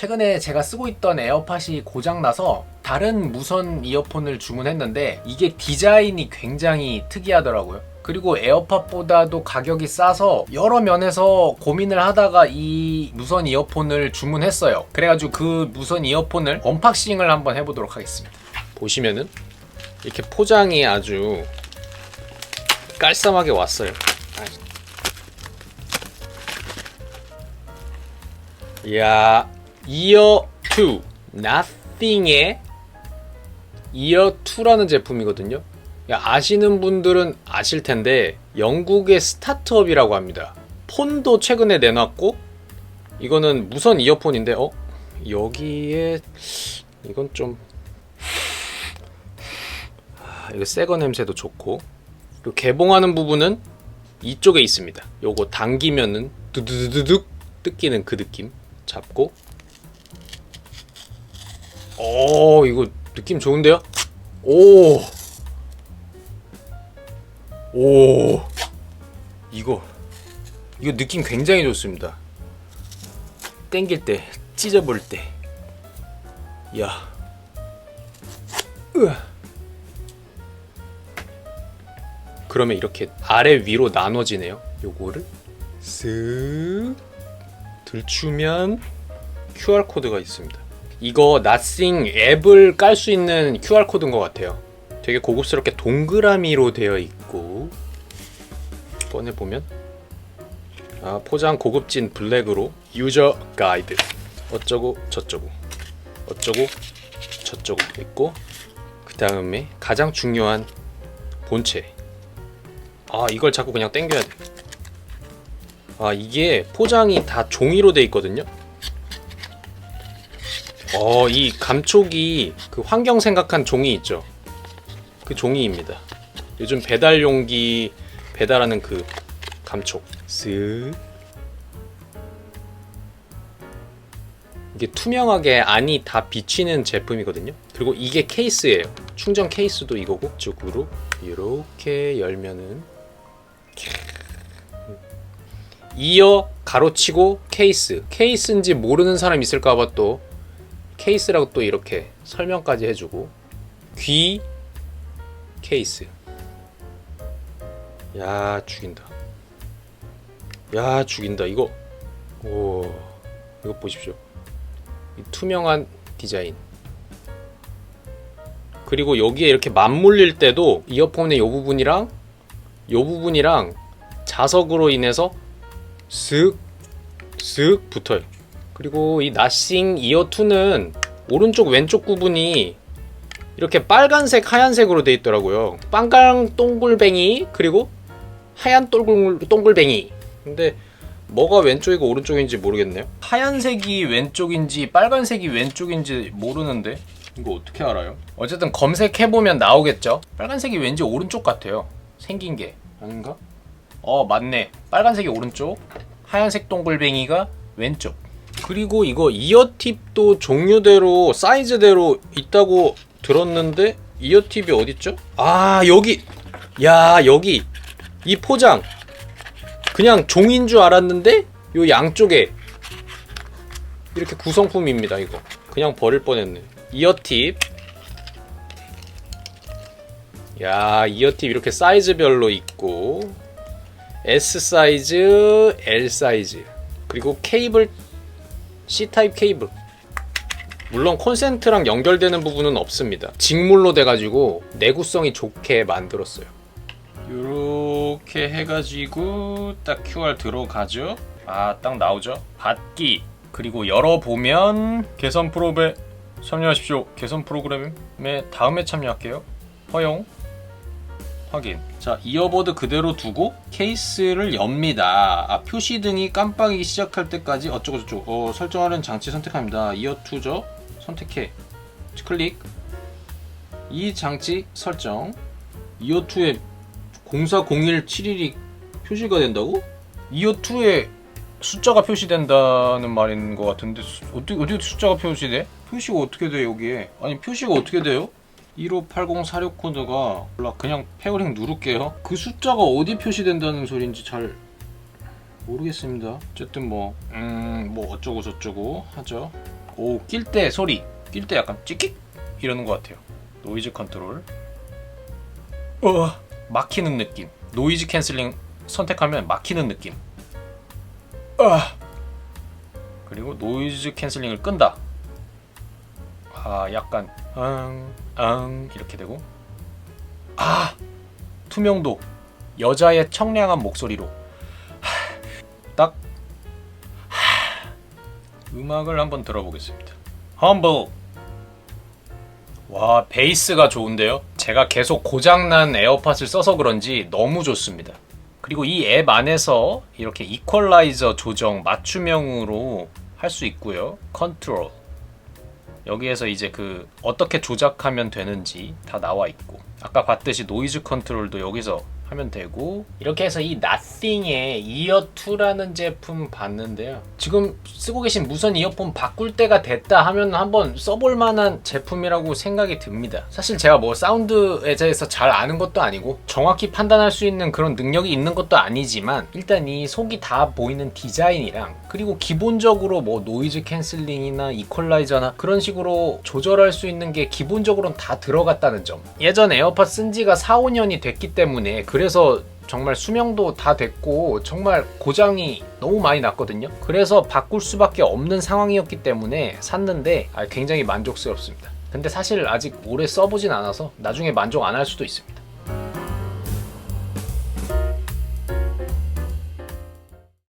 최근에 제가 쓰고 있던 에어팟이 고장나서 다른 무선 이어폰을 주문했는데 이게 디자인이 굉장히 특이하더라고요. 그리고 에어팟보다도 가격이 싸서 여러 면에서 고민을 하다가 이 무선 이어폰을 주문했어요. 그래가지고 그 무선 이어폰을 언박싱을 한번 해보도록 하겠습니다. 보시면은 이렇게 포장이 아주 깔쌈하게 왔어요. 이야, 이어 2 Nothing의 이어 2라는 제품이거든요. 야, 아시는 분들은 아실 텐데 영국의 스타트업이라고 합니다. 폰도 최근에 내놨고 이거는 무선 이어폰인데 어 여기에 이건 좀 아, 이거 새거 냄새도 좋고 그리고 개봉하는 부분은 이쪽에 있습니다. 요거 당기면은 두두두둑 뜯기는 그 느낌 잡고 오 이거 느낌 좋은데요? 오. 오. 이거 이거 느낌 굉장히 좋습니다. 땡길 때, 찢어볼 때. 야. 으아. 그러면 이렇게 아래 위로 나눠지네요. 요거를 쓱 들추면 QR 코드가 있습니다. 이거 나싱 앱을 깔 수 있는 QR 코드인 것 같아요. 되게 고급스럽게 동그라미로 되어 있고 꺼내 보면 아 포장 고급진 블랙으로 유저 가이드 어쩌고 저쩌고 어쩌고 저쩌고 있고 그 다음에 가장 중요한 본체 아 이걸 자꾸 그냥 당겨야 돼. 아 이게 포장이 다 종이로 돼 있거든요. 어, 이 감촉이 그 환경 생각한 종이 있죠. 그 종이입니다. 요즘 배달 용기 배달하는 그 감촉. 쓱. 이게 투명하게 안이 다 비치는 제품이거든요. 그리고 이게 케이스예요. 충전 케이스도 이거고 쪽으로 이렇게 열면은 이어 가로치고 케이스. 케이스인지 모르는 사람 있을까봐 또 케이스라고 또 이렇게 설명까지 해주고 귀 케이스. 야 죽인다. 야 죽인다. 이거 오 이거 보십시오. 이 투명한 디자인. 그리고 여기에 이렇게 맞물릴 때도 이어폰의 이 부분이랑 이 부분이랑 자석으로 인해서 쓱쓱 붙어요 그리고 이 나싱 이어2는 오른쪽 왼쪽 구분이 이렇게 빨간색 하얀색으로 돼 있더라고요. 빵강 동글뱅이 그리고 하얀 동글, 동글뱅이. 근데 뭐가 왼쪽이고 오른쪽인지 모르겠네요. 하얀색이 왼쪽인지 빨간색이 왼쪽인지 모르는데 이거 어떻게 알아요? 어쨌든 검색해보면 나오겠죠? 빨간색이 왠지 오른쪽 같아요. 생긴 게. 아닌가? 어 맞네. 빨간색이 오른쪽 하얀색 동글뱅이가 왼쪽 그리고 이거 이어팁도 종류대로 사이즈대로 있다고 들었는데 이어팁이 어딨죠? 아 여기. 야 여기. 이 포장. 그냥 종인 줄 알았는데 요 양쪽에 이렇게 구성품입니다 이거. 그냥 버릴 뻔했네. 이어팁. 야 이어팁 이렇게 사이즈별로 있고 S 사이즈, L 사이즈 그리고 케이블 C타입 케이블. 물론 콘센트랑 연결되는 부분은 없습니다. 직물로 돼가지고 내구성이 좋게 만들었어요. 이렇게 해가지고 딱 QR 들어가죠? 아 딱 나오죠? 받기. 그리고 열어보면 개선 프로그램 참여하십시오. 개선 프로그램에 다음에 참여할게요. 허용 확인. 자, 이어버드 그대로 두고 케이스를 엽니다. 아, 표시 등이 깜빡이기 시작할 때까지 어쩌고저쩌고 어, 설정하는 장치 선택합니다. 이어2죠? 선택해. 클릭. 이 장치 설정. 이어 2에 040171이 표시가 된다고? 이어 2에 숫자가 표시된다는 말인 것 같은데 수- 어떻게 어떻게 숫자가 표시돼? 표시가 어떻게 돼 여기에? 아니 표시가 어떻게 돼요? 158046 코드가 몰라 그냥 페어링 누를게요 그 숫자가 어디 표시된다는 소리인지 잘 모르겠습니다 어쨌든 뭐 음 뭐 어쩌고 저쩌고 하죠 오, 낄 때 소리. 낄 때 약간 찌킥 이러는 것 같아요. 노이즈 컨트롤. 어, 막히는 느낌. 노이즈 캔슬링 선택하면 막히는 느낌. 아. 그리고 노이즈 캔슬링을 끈다. 아, 약간 응, 응 이렇게 되고. 아, 투명도. 여자의 청량한 목소리로. 하, 딱 하, 음악을 한번 들어보겠습니다. 험블. 와, 베이스가 좋은데요? 제가 계속 고장난 에어팟을 써서 그런지 너무 좋습니다. 그리고 이 앱 안에서 이렇게 이퀄라이저 조정 맞춤형으로 할 수 있고요. 컨트롤. 여기에서 이제 그 어떻게 조작하면 되는지 다 나와 있고. 아까 봤듯이 노이즈 컨트롤도 여기서 하면 되고 이렇게 해서 이 나띵의 이어2라는 제품 봤는데요. 지금 쓰고 계신 무선 이어폰 바꿀 때가 됐다 하면 한번 써볼 만한 제품이라고 생각이 듭니다. 사실 제가 뭐 사운드에 대해서 잘 아는 것도 아니고 정확히 판단할 수 있는 그런 능력이 있는 것도 아니지만 일단 이 속이 다 보이는 디자인이랑 그리고 기본적으로 뭐 노이즈 캔슬링이나 이퀄라이저나 그런 식으로 조절할 수 있는 게 기본적으로는 다 들어갔다는 점. 예전 에어팟 쓴 지가 4, 5년이 됐기 때문에 그 래서 정말 수명도 다 됐고 정말 고장이 너무 많이 났거든요. 그래서 바꿀 수밖에 없는 상황이었기 때문에 샀는데 아, 굉장히 만족스럽습니다. 근데 사실 아직 오래 써보진 않아서 나중에 만족 안 할 수도 있습니다